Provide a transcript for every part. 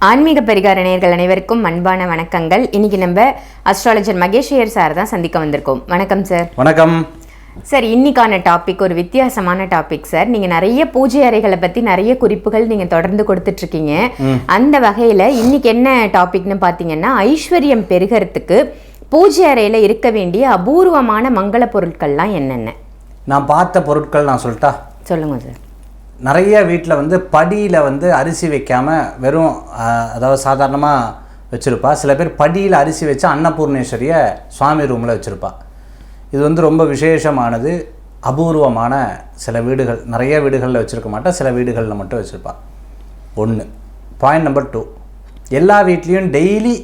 ஆன்மீக பரிகார நேயர்கள் அனைவருக்கும் அன்பான வணக்கங்கள். இன்னைக்கு நம்ம அஸ்ட்ராலஜர் மகேஷ் ஐயர் சார் தான் சந்திக்க வந்திருக்கோம். வணக்கம் சார் வணக்கம். சார் இன்னைக்கான டாபிக் ஒரு வித்தியாசமான டாபிக் சார் நீங்க நிறைய பூஜை அறைகளை பத்தி நிறைய குறிப்புகள் நீங்க தொடர்ந்து கொடுத்துட்டு இருக்கீங்க அந்த வகையில இன்னைக்கு என்ன டாபிக்னு பாத்தீங்கன்னா ஐஸ்வர்யம் பெருகிறதுக்கு பூஜை அறையில இருக்க வேண்டிய அபூர்வமான மங்கள பொருட்கள்லாம் என்னென்ன? நான் பார்த்த பொருட்கள் நான் சொல்லட்டா சொல்லுங்க சார் நிறைய வீட்டில் வந்து படியில் வந்து அரிசி வைக்காமல் வெறும் அதாவது சாதாரணமாக வச்சுருப்பா. சில பேர் படியில் அரிசி வச்சு அன்னபூர்ணேஸ்வரியை சுவாமி ரூமில் வச்சுருப்பா. இது வந்து ரொம்ப விசேஷமானது அபூர்வமான சில வீடுகள் நிறைய வீடுகளில் வச்சுருக்க மாட்டா சில வீடுகளில் மட்டும் வச்சுருப்பா. ஒன்று பாயிண்ட் நம்பர் டூ எல்லா வீட்லேயும் டெய்லி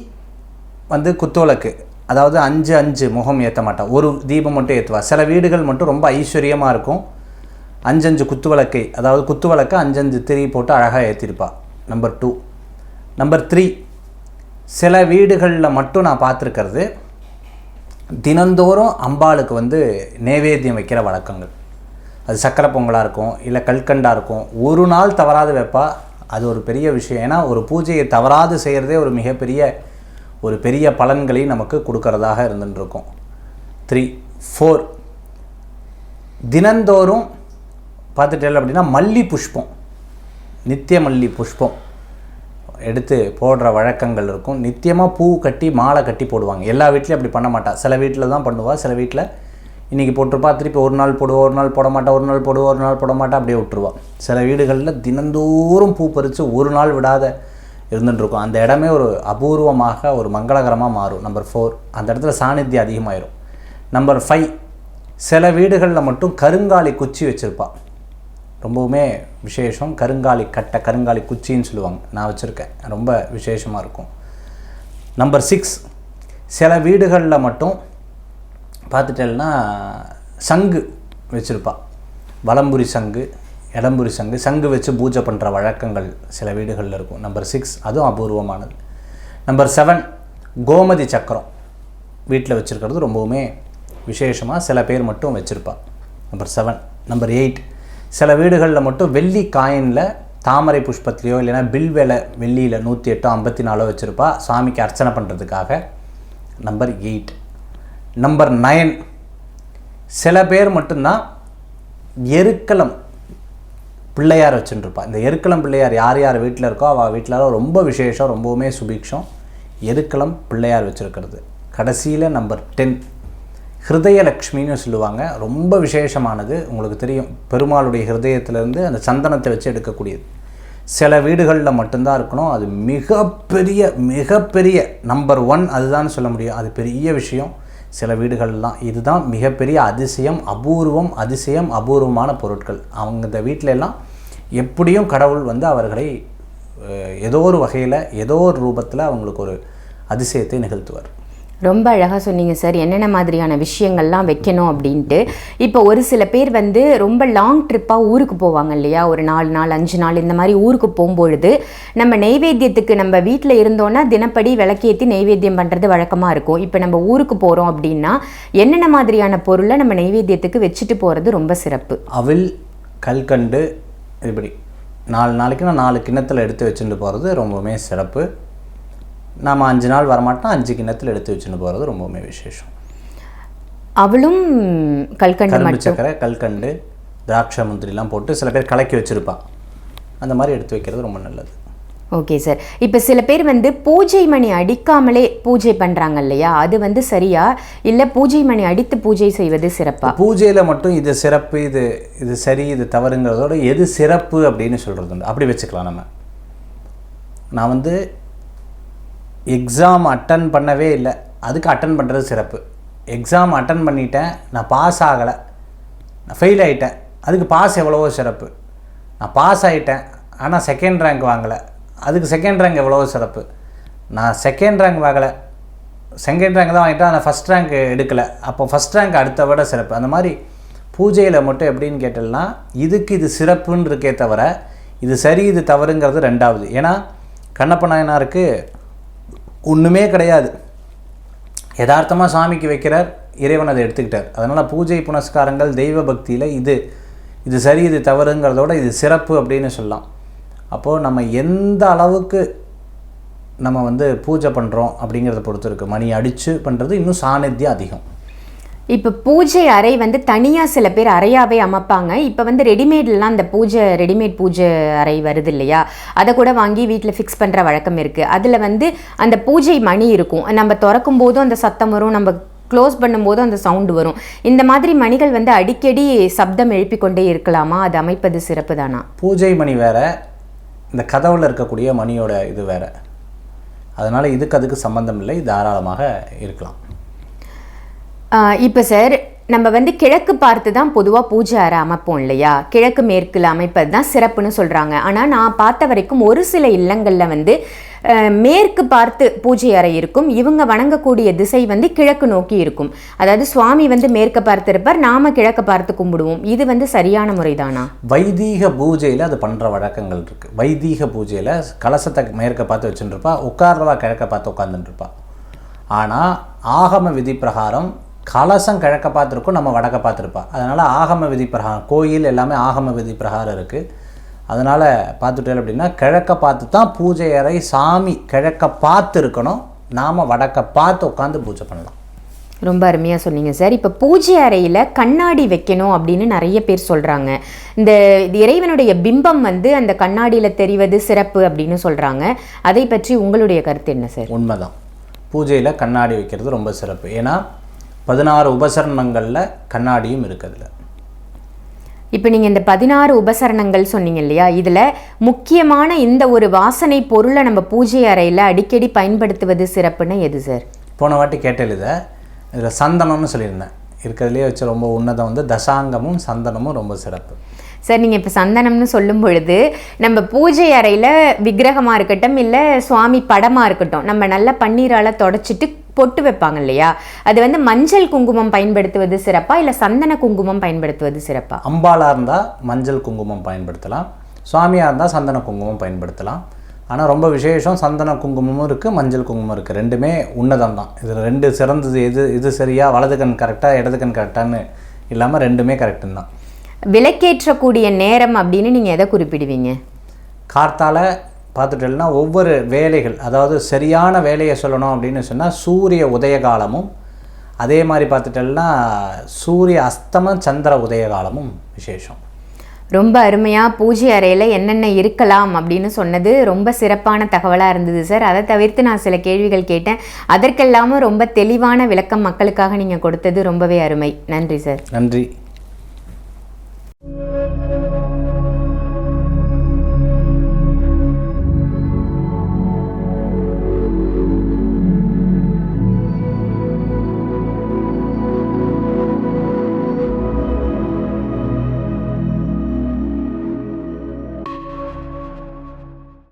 வந்து குத்துவிளக்கு அதாவது அஞ்சு அஞ்சு முகம் ஏற்ற மாட்டான் ஒரு தீபம் மட்டும் ஏற்றுவா சில வீடுகள் மட்டும் ரொம்ப ஐஸ்வர்யமாக இருக்கும். அஞ்சஞ்சு குத்துவிளக்கை அதாவது குத்து விளக்கை அஞ்சஞ்சு திரி போட்டு அழகாக ஏற்றிருப்பா நம்பர் டூ நம்பர் த்ரீ சில வீடுகளில் மட்டும் நான் பார்த்துருக்கிறது தினந்தோறும் அம்பாளுக்கு வந்து நேவேத்தியம் வைக்கிற வழக்கங்கள். அது சக்கரை பொங்கலாக இருக்கும் இல்லை கல்கண்டாக இருக்கும். ஒரு நாள் தவறாது வைப்பா. அது ஒரு பெரிய விஷயம். ஏன்னா ஒரு பூஜையை தவறாது செய்கிறதே ஒரு மிகப்பெரிய ஒரு பெரிய பலன்களை நமக்கு கொடுக்கறதாக இருந்துட்டுருக்கும். த்ரீ ஃபோர் தினந்தோறும் பார்த்துட்டேன் அப்படின்னா மல்லி புஷ்பம். நித்திய மல்லி புஷ்பம். எடுத்து போடுற வழக்கங்கள் இருக்கும். நித்தியமாக பூ கட்டி மாலை கட்டி போடுவாங்க. எல்லா வீட்லேயும் அப்படி பண்ண மாட்டாள் சில வீட்டில் தான் பண்ணுவாள் சில வீட்டில் இன்றைக்கி போட்டிருப்பா. திருப்பி ஒரு நாள் போடுவா ஒரு நாள் போட மாட்டா. ஒரு நாள் போடுவா ஒரு நாள் போட மாட்டா. அப்படியே விட்டுருவான் சில வீடுகளில் தினந்தோறும் பூ பறித்து ஒரு நாள் விடாத இருந்துட்டுருக்கும். அந்த இடமே ஒரு அபூர்வமாக ஒரு மங்களகரமாக மாறும். நம்பர் ஃபோர் அந்த இடத்துல சாநித்தியம் அதிகமாயிரும். நம்பர் ஃபைவ் சில வீடுகளில் மட்டும் கருங்காலி குச்சி வச்சுருப்பாள் ரொம்பவுமே விசேஷம். கருங்காலி கட்டை கருங்காலி குச்சின்னு சொல்லுவாங்க. நான் வச்சுருக்கேன். ரொம்ப விசேஷமாக இருக்கும். நம்பர் சிக்ஸ் சில வீடுகளில் மட்டும் பார்த்துட்டேன்னா சங்கு வச்சுருப்பாள் வலம்புரி சங்கு இடம்புரி சங்கு சங்கு வச்சு பூஜை பண்ணுற வழக்கங்கள் சில வீடுகளில் இருக்கும். நம்பர் சிக்ஸ் அதுவும் அபூர்வமானது. நம்பர் செவன் கோமதி சக்கரம் வீட்டில் வச்சுருக்கிறது ரொம்பவுமே விசேஷமாக சில பேர் மட்டும் வச்சுருப்பாள் நம்பர் செவன் நம்பர் எயிட் சில வீடுகளில் மட்டும் வெள்ளி காயினில் தாமரை புஷ்பத்திலையோ இல்லைன்னா பில் வேலை வெள்ளியில் நூற்றி எட்டோ ஐம்பத்தி நாலோ வச்சுருப்பா. சாமிக்கு அர்ச்சனை பண்ணுறதுக்காக நம்பர் எயிட் நம்பர் நைன் சில பேர் மட்டும்தான் எருக்களம் பிள்ளையார் வச்சுட்டுருப்பா இந்த எருக்களம் பிள்ளையார் யார் யார் வீட்டில் இருக்கோ அவள் வீட்டில் ரொம்ப விசேஷம் ரொம்பவுமே சுபிக்ஷம். எருக்களம் பிள்ளையார் வச்சுருக்கிறது. கடைசியில் நம்பர் டென் ஹிருதயலக்ஷ்மின்னு சொல்லுவாங்க. ரொம்ப விசேஷமானது. உங்களுக்கு தெரியும். பெருமாளுடைய ஹிருதயத்திலேருந்து அந்த சந்தனத்தை வச்சு எடுக்கக்கூடியது. சில வீடுகளில் மட்டும்தான் இருக்கணும். அது மிகப்பெரிய மிகப்பெரிய நம்பர் ஒன் அதுதான் சொல்ல முடியும். அது பெரிய விஷயம். சில வீடுகள்லாம் இதுதான் மிகப்பெரிய அதிசயம் அபூர்வம் அதிசயம் அபூர்வமான பொருட்கள். அவங்க இந்த வீட்டில எல்லாம் எப்படியும் கடவுள் வந்து அவர்களை ஏதோ ஒரு வகையில் ஏதோ ஒரு ரூபத்தில் அவங்களுக்கு ஒரு அதிசயத்தை நிகழ்த்துவார். ரொம்ப அழகாக சொன்னீங்க சார் என்னென்ன மாதிரியான விஷயங்கள்லாம் வைக்கணும் அப்படின்ட்டு. இப்போ ஒரு சில பேர் வந்து ரொம்ப லாங் ட்ரிப்பாக ஊருக்கு போவாங்க இல்லையா? ஒரு நாலு நாள் அஞ்சு நாள் இந்த மாதிரி ஊருக்கு போகும்பொழுது நம்ம நெய்வேத்தியத்துக்கு நம்ம வீட்டில் இருந்தோன்னா தினப்படி விளக்கேற்றி நெய்வேத்தியம் பண்ணுறது வழக்கமாக இருக்கும். இப்போ நம்ம ஊருக்கு போகிறோம் அப்படின்னா என்னென்ன மாதிரியான பொருளை நம்ம நெய்வேத்தியத்துக்கு வச்சுட்டு போகிறது ரொம்ப சிறப்பு. அவில் கல்கண்டு இப்படி நாலு நாளைக்கு நான் நாலு கிண்ணத்தில் எடுத்து வச்சுட்டு போகிறது ரொம்பவுமே சிறப்பு. நாம் அஞ்சு நாள் வரமாட்டோம் அஞ்சு கிண்ணத்தில் எடுத்து வச்சுட்டு போகிறது ரொம்பவுமே விசேஷம். அவளும் கல்கண்டு சக்கரை கல்கண்டு திராட்சை முந்திரிலாம் போட்டு சில பேர் கலக்கி வச்சுருப்பா. அந்த மாதிரி எடுத்து வைக்கிறது ரொம்ப நல்லது. Okay sir. இப்போ சில பேர் வந்து பூஜை மணி அடிக்காமலே பூஜை பண்ணுறாங்க இல்லையா? அது வந்து சரியா? இல்லை பூஜை மணி அடித்து பூஜை செய்வது சிறப்பா? பூஜையில் மட்டும் இது சிறப்பு இது இது சரி இது தவறுங்கிறதோட எது சிறப்பு அப்படின்னு சொல்கிறது உண்டு அப்படி வச்சுக்கலாம் நம்ம. நான் வந்து எக்ஸாம் அட்டன் பண்ணவே இல்லை. அதுக்கு அட்டன் பண்ணுறது சிறப்பு. எக்ஸாம் அட்டன் பண்ணிட்டேன். நான் பாஸ் ஆகலை. நான் ஃபெயில் ஆகிட்டேன் அதுக்கு பாஸ் எவ்வளவோ சிறப்பு. நான் பாஸ் ஆகிட்டேன் ஆனால் செகண்ட் ரேங்க் வாங்கலை. அதுக்கு செகண்ட் ரேங்க் எவ்வளவோ சிறப்பு. நான் செகண்ட் ரேங்க் வாங்கலை. செகண்ட் ரேங்க் தான் வாங்கிட்டேன். ஆனால் ஃபஸ்ட் ரேங்க் எடுக்கலை. அப்போ ஃபஸ்ட் ரேங்க் அடுத்த விட சிறப்பு. அந்த மாதிரி பூஜையில் மட்டும் எப்படின்னு கேட்டோம்னா இதுக்கு இது சிறப்புன்னு இருக்கே தவிர இது சரி இது தவறுங்கிறது ரெண்டாவது. ஏன்னா கண்ணப்ப நாயனாருக்கு ஒன்றுமே கிடையாது. யதார்த்தமாக சாமிக்கு வைக்கிறார் இறைவன் அதை எடுத்துக்கிட்டார். அதனால் பூஜை புனஸ்காரங்கள் தெய்வ பக்தியில் இது இது சரி இது தவறுங்கிறதோட இது சிறப்பு அப்படின்னு சொல்லலாம். அப்போது நம்ம எந்த அளவுக்கு நம்ம வந்து பூஜை பண்ணுறோம் அப்படிங்கிறத பொறுத்து இருக்குது மணி அடித்து பண்ணுறது இன்னும் சாநித்தியம் அதிகம். இப்போ பூஜை அறை வந்து தனியாக சில பேர் அறையாவே அமைப்பாங்க. இப்போ வந்து ரெடிமேட்லாம் அந்த பூஜை ரெடிமேட் பூஜை அறை வருது இல்லையா? அதை கூட வாங்கி வீட்டில் ஃபிக்ஸ் பண்ணுற வழக்கம் இருக்குது அதில் வந்து அந்த பூஜை மணி இருக்கும். நம்ம திறக்கும் போதும் அந்த சத்தம் வரும். நம்ம க்ளோஸ் பண்ணும்போதும் அந்த சவுண்டு வரும். இந்த மாதிரி மணிகள் வந்து அடிக்கடி சப்தம் எழுப்பிக் கொண்டே இருக்கலாமா? அது அமைப்பது சிறப்பு தானா? பூஜை மணி வேற இந்த கதவில் இருக்கக்கூடிய மணியோட இது வேற. அதனால் இதுக்கு அதுக்கு சம்மந்தம் இல்லை. தாராளமாக இருக்கலாம். இப்போ சார் நம்ம வந்து கிழக்கு பார்த்து தான் பொதுவாக பூஜை அறை அமைப்போம் இல்லையா? கிழக்கு மேற்கில் அமைப்பது தான் சிறப்புன்னு சொல்கிறாங்க ஆனால் நான் பார்த்த வரைக்கும் ஒரு சில இல்லங்களில் வந்து மேற்கு பார்த்து பூஜை அறை இருக்கும். இவங்க வணங்கக்கூடிய திசை வந்து கிழக்கு நோக்கி இருக்கும். அதாவது சுவாமி வந்து மேற்க பார்த்து இருப்பார் நாம கிழக்க பார்த்து கும்பிடுவோம். இது வந்து சரியான முறைதானா? வைதீக பூஜையில் அது பண்ணுற வழக்கங்கள் இருக்குது வைதீக பூஜையில் கலசத்தை மேற்க பார்த்து வச்சுட்டுருப்பா உட்கார்றவா கிழக்க பார்த்து உட்காந்துட்டுருப்பா ஆனால் ஆகம விதி பிரகாரம் கலசம் கிழக்க பார்த்துருக்கும் நம்ம வடக்க பார்த்துருப்பா அதனால் ஆகம விதி பிரகாரம் கோயில் எல்லாமே ஆகம விதி பிரகாரம் இருக்குது அதனால் பார்த்துட்டேன் அப்படின்னா கிழக்க பார்த்து தான் பூஜை அறை சாமி கிழக்க பார்த்து இருக்கணும் நாம் வடக்க பார்த்து உட்காந்து பூஜை பண்ணலாம். ரொம்ப அருமையாக சொன்னீங்க சார். இப்போ பூஜை அறையில் கண்ணாடி வைக்கணும் அப்படின்னு நிறைய பேர் சொல்கிறாங்க இந்த இறைவனுடைய பிம்பம் வந்து அந்த கண்ணாடியில் தெரிவது சிறப்பு அப்படின்னு சொல்கிறாங்க அதை பற்றி உங்களுடைய கருத்து என்ன சார்? உண்மைதான். பூஜையில் கண்ணாடி வைக்கிறது ரொம்ப சிறப்பு. ஏன்னா பதினாறு உபசரணங்களில் கண்ணாடியும் இருக்குதுல. இப்போ நீங்கள் இந்த பதினாறு உபசரணங்கள் சொன்னீங்க இல்லையா? இதில் முக்கியமான இந்த ஒரு வாசனை பொருளை நம்ம பூஜை அறையில் அடிக்கடி பயன்படுத்துவது சிறப்புன்னு எது சார் போன வாட்டி கேட்டேன் இதை இதில் சந்தனம்னு சொல்லியிருந்தேன். இருக்கிறதுலே வச்ச ரொம்ப உன்னதம் வந்து தசாங்கமும் சந்தனமும் ரொம்ப சிறப்பு. சார் நீங்கள் இப்போ சந்தனம்னு சொல்லும் பொழுது நம்ம பூஜை அறையில் விக்கிரகமாக இருக்கட்டும் இல்லை சுவாமி படமாக இருக்கட்டும் நம்ம நல்லா பன்னீரால் தொடச்சிட்டு பொட்டு வைப்பாங்க இல்லையா? அது வந்து மஞ்சள் குங்குமம் பயன்படுத்துவது சிறப்பா இல்லை சந்தன குங்குமம் பயன்படுத்துவது சிறப்பா? அம்பாலாக இருந்தால் மஞ்சள் குங்குமம் பயன்படுத்தலாம். சுவாமியாக இருந்தால் சந்தன குங்குமம் பயன்படுத்தலாம். ஆனால் ரொம்ப விசேஷம் சந்தன குங்குமமும் இருக்குது மஞ்சள் குங்குமம் இருக்குது ரெண்டுமே உன்னதம் தான். இது ரெண்டு சிறந்தது எது இது சரியா வலது கண் கரெக்டாக இடது கண் கரெக்டான்னு இல்லாமல் ரெண்டுமே கரெக்டுன்னு தான். விளக்கேற்றக்கூடிய நேரம் அப்படின்னு நீங்கள் எதை குறிப்பிடுவீங்க? கார்த்தால பார்த்துட்டேன்னா ஒவ்வொரு வேலைகள் அதாவது சரியான வேலையை சொல்லணும் அப்படின்னு சொன்னால் சூரிய உதய காலமும் அதே மாதிரி பார்த்துட்டேன்னா சூரிய அஸ்தம சந்திர உதய காலமும் விசேஷம். ரொம்ப அருமையாக பூஜை அறையில் என்னென்ன இருக்கலாம் அப்படின்னு சொன்னது ரொம்ப சிறப்பான தகவலாக இருந்தது சார் அதை தவிர்த்து நான் சில கேள்விகள் கேட்டேன். அதற்கெல்லாமும் ரொம்ப தெளிவான விளக்கம் மக்களுக்காக நீங்கள் கொடுத்தது ரொம்பவே அருமை. நன்றி சார் நன்றி. you